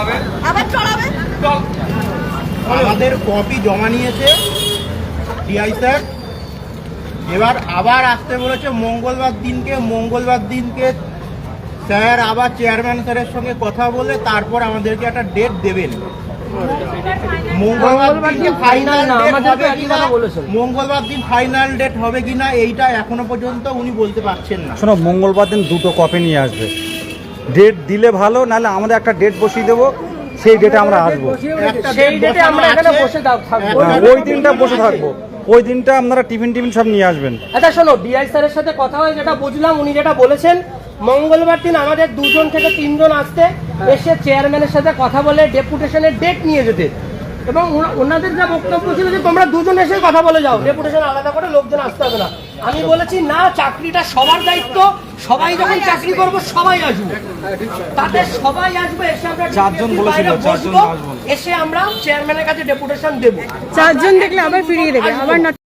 চড়াবে আবার চড়াবে আমাদের কপি জমা নিয়েছে ডিআই স্যার এবার আবার আসতে বলেছে মঙ্গলবার দিনকে মঙ্গলবার দিনকে। স্যার আবার চেয়ারম্যান স্যারের সঙ্গে কথা বলে তারপর আমাদেরকে একটা ডেট দেবেন। মঙ্গলবার দিন ফাইনাল মঙ্গলবার দিন ফাইনাল ডেট হবে কিনা এইটা এখনও পর্যন্ত উনি বলতে পারছেন না। শোনো মঙ্গলবার দিন দুটো কপি নিয়ে আসবে। ডেট দিলে ভালো নাহলে আমাদের একটা ডেট বসিয়ে দেবো সেই ডেটে আমরা আসব। সেই ডেটে আমরা এখানে বসে থাকব। হ্যাঁ, ওই দিনটা বসে থাকব। ওই দিনটা আপনারা টিফিন টিফিন সব নিয়ে আসবেন। আচ্ছা শোনো ডিআই স্যারের সাথে কথা হয় যেটা বুঝলাম উনি যেটা বলেছেন মঙ্গলবার দিন আমাদের দুজন থেকে তিনজন আসতে এসে চেয়ারম্যানের সাথে কথা বলে ডেপুটেশনের ডেট নিয়ে যেতে। এবং ওনাদের যা বক্তব্য ছিল যে তোমরা দুজন এসে কথা বলে যাও ডেপুটেশন আলাদা করে লোকজন আসতে হবে না। আমি বলেছি না চাকরিটা সবার দায়িত্ব সবাই যখন চাকরি করব সবাই আসব। তাতে সবাই আসবে এসে আমরা চারজন বলেছিল, চারজন আসব। এসে আমরা চেয়ারম্যানের কাছে ডেপুটেশন দেব। চারজন দেখলে আবার ফিরিয়ে দেবে আবার